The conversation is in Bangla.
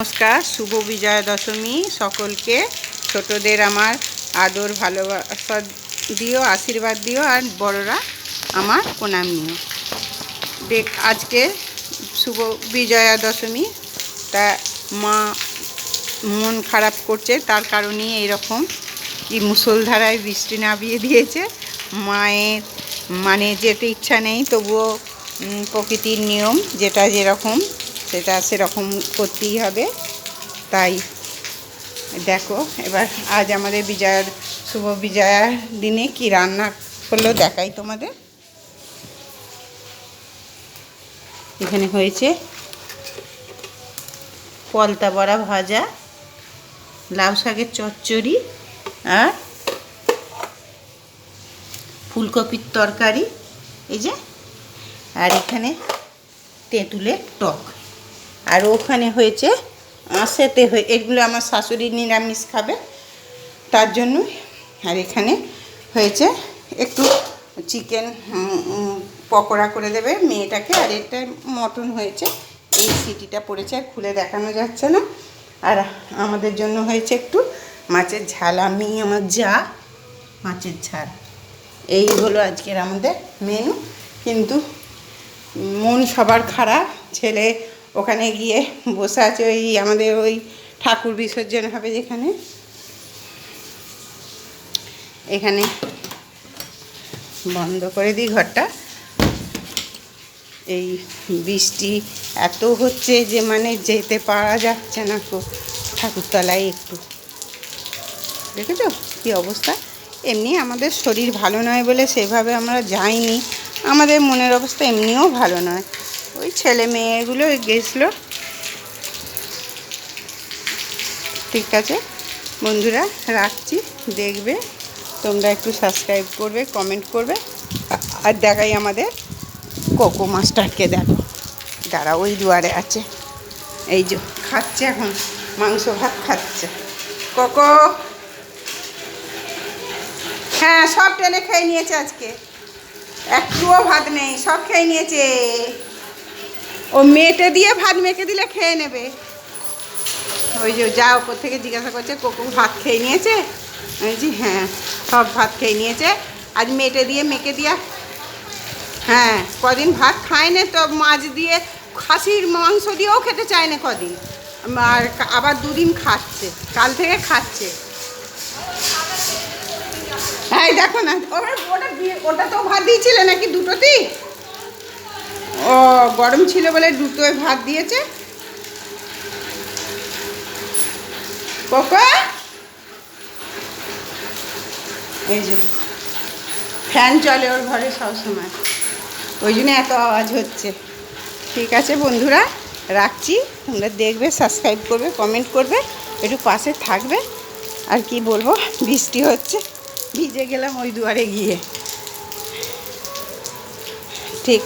নমস্কার, শুভ বিজয়া দশমী সকলকে। ছোটদের আমার আদর, ভালোবাসা দিও, আশীর্বাদ দিও, আর বড়রা আমার প্রণাম নিও। দেখ, আজকে শুভ বিজয়া দশমী তা মা মন খারাপ করছে, তার কারণেই এইরকম কি মুসলধারায় বৃষ্টি নামিয়ে দিয়েছে। মায়ের মানে যেতে ইচ্ছা নেই, তবুও প্রকৃতির নিয়ম যেটা যেরকম সেটা সেরকম করতেই হবে। তাই দেখো, এবার আজ আমাদের বিজয়ার, শুভ বিজয়ার দিনে কি রান্না করল দেখাই তোমাদের। এখানে হয়েছে পলতা বড়া ভাজা, লাউ শাকের চচ্চড়ি, আর ফুলকপির তরকারি, এই যে। আর এখানে তেঁতুলের টক। আর ওখানে হয়েছে আঁশেতে হয়ে, এগুলো আমার শাশুড়ি নিরামিষ খাবে, তার জন্য। আর এখানে হয়েছে একটু চিকেন পকোড়া করে দেবে মেয়েটাকে, আর এটা মটন হয়েছে। এই সিটিটা পড়েছে আর খুলে দেখানো যাচ্ছে না। আর আমাদের জন্য হয়েছে একটু মাছের ঝাল। আমি আমার যা মাছের ঝাল। এই হলো আজকের আমাদের মেনু কিন্তু মন সবার খারাপ, ছেলে ওখানে গিয়ে বসে আছে ওই আমাদের ওই ঠাকুর বিসর্জন হবে যেখানে। এখানে বন্ধ করে দিই ঘরটা। এই বৃষ্টি এত হচ্ছে যে মানে যেতে পারা যাচ্ছে না ঠাকুরতলায় একটু। দেখেছ কী অবস্থা? এমনি আমাদের শরীর ভালো নয় বলে সেভাবে আমরা যাইনি। আমাদের মনের অবস্থা এমনিও ভালো নয়। ওই ছেলে মেয়েগুলো গেছিল। ঠিক আছে, বন্ধুরা রাখছি, দেখবে, তোমরা একটু সাবস্ক্রাইব করবে কমেন্ট করবে, আর দেখাই আমাদের কোকো মাস্টারকে দেখো। দাঁড়া, ওই দুয়ারে আছে। এই যে, খাচ্ছে এখন, মাংস ভাত খাচ্ছে। কোকো! হ্যাঁ সব টেনে খেয়ে নিয়েছে আজকে। একটুও ভাত নেই, সব খেয়ে নিয়েছে। ও মেটে দিয়ে ভাত মেখে দিলে খেয়ে নেবে। ওই যে যা ওপর থেকে জিজ্ঞাসা করছে, কোকো ভাত খেয়ে নিয়েছে? বলছি হ্যাঁ সব ভাত খেয়ে নিয়েছে। আজ মেটে দিয়ে মেখে দিয়া। হ্যাঁ কদিন ভাত খায় না তো মাছ দিয়ে খাসির মাংস দিয়েও খেতে চায় না কদিন। আর আবার দুদিন খাচ্ছে, কাল থেকে খাচ্ছে। হ্যাঁ দেখো না ওটা ওটা তো ভাত দিয়েছিলে নাকি দুটোতেই? গরম ছিল বলে দুটোয় ভাত দিয়েছে। এই যে, ফ্যান চলে ওর ঘরে সবসময়। ওই জন্য এত আওয়াজ হচ্ছে। ঠিক আছে বন্ধুরা, রাখছি। তোমরা দেখবে সাবস্ক্রাইব করবে কমেন্ট করবে, একটু পাশে থাকবে। আর কি বলব, বৃষ্টি হচ্ছে। ভিজে গেলাম ওই দুয়ারে গিয়ে। ঠিক।